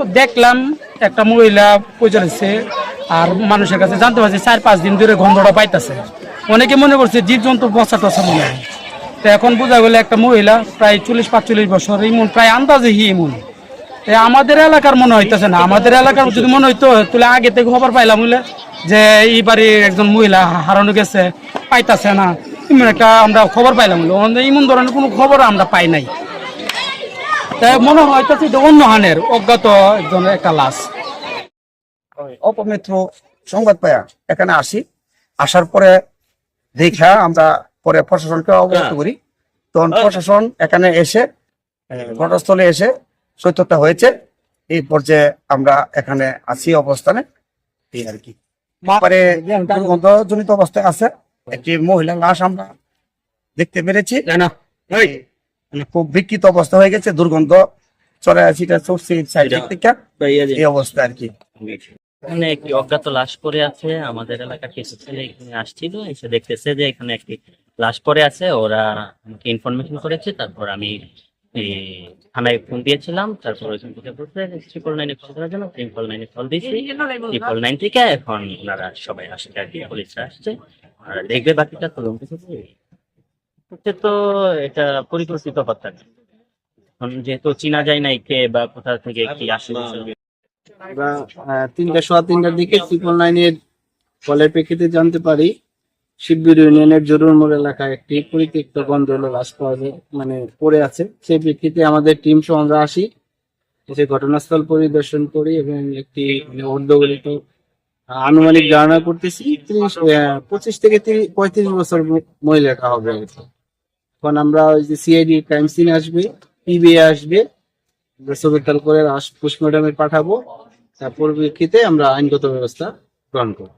তো দেখলাম একটা মহিলা পৌঁছাচ্ছে আর মানুষের কাছে জানতে পারছি চার পাঁচ দিন ধরে গন্ধটা পাইতেছে। অনেকে মনে করছে জীব জন্তু বসা টসা মনে হয়। তো এখন বোঝা গেলে একটা মহিলা প্রায় চল্লিশ, পাঁচচল্লিশ বছর ইমন, প্রায় আন্দাজে হি ইমন আমাদের এলাকার মনে হইতেছে না। আমাদের এলাকার যদি মনে হইতো, তাহলে আগে থেকে খবর পাইলাম হইলে যে এই বাড়ির একজন মহিলা হারানো গেছে পাইতাছে না। এমন একটা আমরা খবর পাইলাম এমন ধরনের কোনো খবর আমরা পাই নাই। তাই মনে হইতেছে অন্য হানের অজ্ঞাত একজন একটা লাশ। অপমিত্র সংবাদ পায়া এখানে আসি। আসার পরে দেখা আমরা পরে প্রশাসনকে অবগত করি। তখন প্রশাসন এখানে এসে ঘটনাস্থলে এসে সত্যতা হয়েছে। এই পর্যায়ে আমরা এখানে আছি অবস্থানে। এই আর কি। পরে দুর্গন্ধজনিত অবস্থায় আছে। একটি মহিলা লাশ আমরা দেখতে পেরেছি। খুব বিকৃত অবস্থা হয়ে গেছে দুর্গন্ধ চলে আসি চলছে এই অবস্থা আর কি। এখানে একটি অজ্ঞাত লাশ পড়ে আছে আমাদের এলাকার কিছু ছেলে এখানে আসছিল এসে দেখতেছে যে এখানে একটি লাশ পড়ে আছে ওরা আমাকে ইনফরমেশন করেছে তারপর আমি থানায় ফোন দিয়েছিলাম তারপর ওইখান থেকে বলছে ট্রিপল নাইনে কল করার জন্য ট্রিপল নাইনে কল দিয়েছি। ট্রিপল নাইন থেকে এখন ওনারা সবাই আসছে আর কি পুলিশরা আসছে। আর দেখবে বাকিটা তদন্ত তো এটা পরিকল্পিত হত্যা। এখন যেহেতু চিনা যায় নাই কে বা কোথা থেকে কি আসলে আমরা তিনটা সোয়া তিনটার দিকে ট্রিপল নাইনের কলের প্রেক্ষিতে জানতে পারি। শিববির ইউনিয়নের জরুর মোড় এলাকায় একটি পরিত্যক্ত গন্ধল লাশ পাওয়া যায় মানে পড়ে আছে। সেই প্রেক্ষিতে আমাদের টিম সহ আমরা আসি। এসে ঘটনাস্থল পরিদর্শন করি এবং একটি মানে অর্ধগলিত আনুমানিক ধারণা করতেছি, ত্রিশ পঁচিশ থেকে তিরিশ, পঁয়ত্রিশ বছর মহিলাটা হবে এখন আমরা ওই যে সিআইডি ক্রাইম সিন আসবে পিবিআই আসবে ছবি করে পোস্টমর্টমে পাঠাবো। তার পরিপ্রেক্ষিতে আমরা আইনগত ব্যবস্থা গ্রহণ করব।